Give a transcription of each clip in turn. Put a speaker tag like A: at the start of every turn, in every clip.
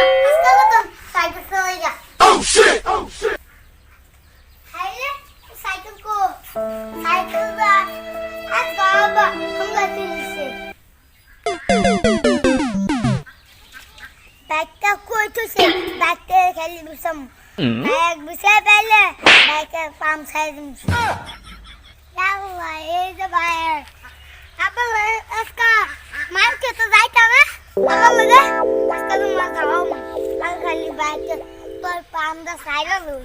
A: আজকাল তো সাইকেল চলে যা
B: Oh shit! Oh shit!
A: হাইলে সাইকেল কো সাইকেল দা আজ বাবা হামলা চলিছে ব্যাগটা কই నాకు పాంద సైలలు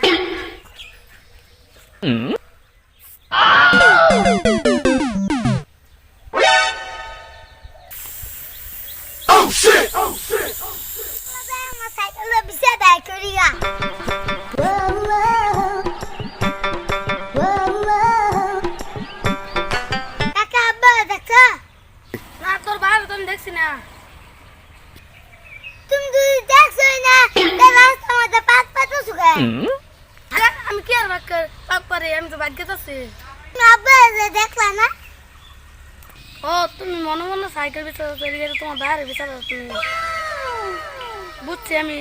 A: Oh shit! Oh shit!
B: Oh shit! Oh shit!
A: Oh shit! Oh shit! Oh shit! Oh shit!
C: Oh shit! Oh shit! আমি কি আর বাক্য পাপ পারি? আমি তো ভাগ্যে আছি।
A: দেখলা না?
C: ও তুমি মনে মনে সাইকেল বিচার চলে গেলে তোমার বাইরে বিচার তুমি। বুঝছি আমি।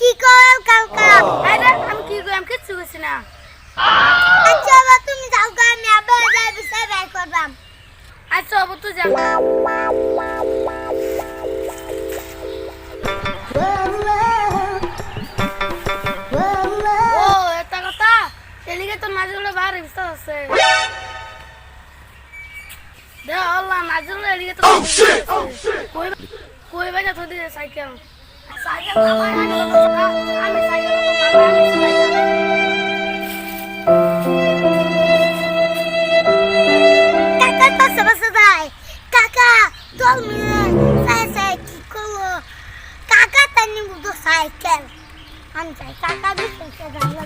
A: কি করাল কালকা?
C: আরে আমি কি করি? আমি কিচ্ছু করছি না।
A: আচ্ছা আব্বা তুমি যাও আমি আব্বা যাই বিছে বের করবাম।
C: আচ্ছা অব তুই যা তো নাজিরুলের বাইরে বিচার আছে। দেখ আল্লাহ নাজিরুলের এদিকে তো
B: Oh shit! Oh!
C: কই বাজা তো দিয়ে সাইকেল? সাইকেল তো আমি সাইকেল তো সাইকেল
A: কাকা তোর কি করল? কাকা তার নিবো সাইকেল। আমি চাই কাকা দিচ্ছে জানলা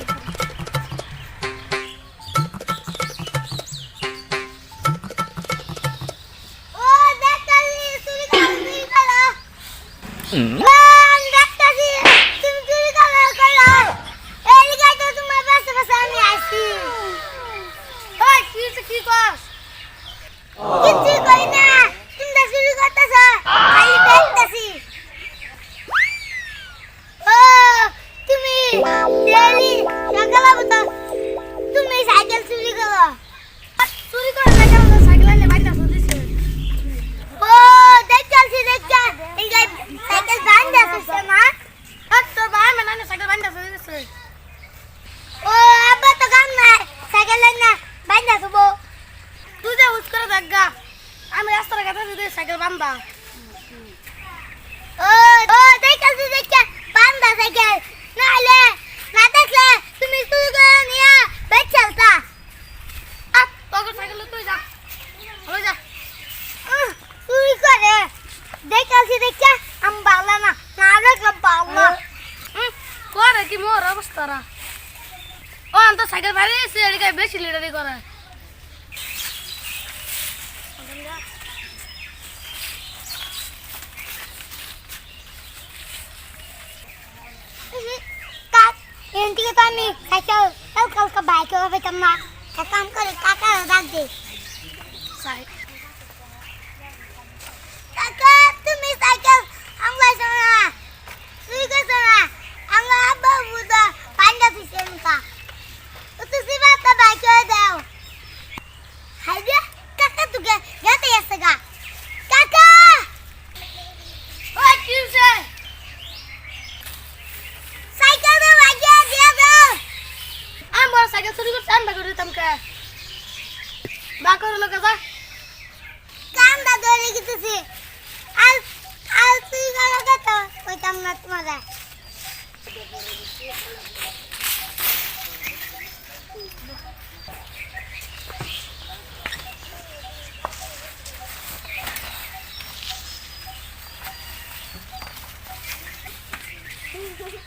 A: মান দেখতাছি তুমি চুরি করো করো এই লিগাই তো তোমার পাশে পাশে আমি আসি
C: ওই কি হইছে, কি কস
A: কিচ্ছু করি না তুমি তো চুরি করতেছ খালি দেখতাছি ও তুমি ডেলি সকালে মতো তুমি সাইকেল চুরি করো
C: চুরি করে সাইকেল সাইকেল আনলে বাইরে দিছে
A: ও দেখতাছি দেখতা এই যে সাইকেল বান্ধ আছে মা
C: আর তোর ভাই মানে আনলে সাইকেল বাইরে দিছে
A: ও আব্বা তো কাম নাই সাইকেল না বান্ধ আছে
C: তুই যা উস করে দেখ গা আমি রাস্তার কাছে যদি সাইকেল বান্ধা
A: ও ও দেখতাছি, দেখতা। বান্ধ সাইকেল। নালে না দেখলে তুমি চুরি করে নিয়ে বেচ চলতা
C: আর তোকে সাইকেল তুই যা। হয়ে যা।
A: চুরি করে। দেখতাছি, দেখতা। আমি বালা না না দেখলে বালা
C: করে কি মোর অবস্থা রা? ও আমি তো সাইকেল বাইরে এসে এদিকে বেশি লিডারি করে
A: কাক এদিকে তো আমি সাইকেল কাল কালকে বাইকে হবে তোমার কাম করে কাকা ডাক দে। কাকা তুমি সাইকেল আমরা শোনা তুই কে শোনা আমরা আব্বা বুদা পান্ডা দিছেন কা তো তুই বাতা বাইকে দাও হাইদে কাকা তুকে গেতে গেছে গা কাকা
C: ওই কি হইছে?
A: সাইকেল দে লাগিয়ে দিয়ে দাও
C: সাইকেল চুরি করছি, আমি বাকর দিতাম কে। বাকর লোকে যা।
A: কান্দা ধরে গেতেছি আর আর তুই গেল কত কইতাম না তোমাদের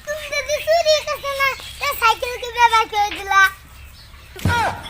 A: তুমি যদি চুরি করছ না তা সাইকেল কি ব্যবহার করে দিলা।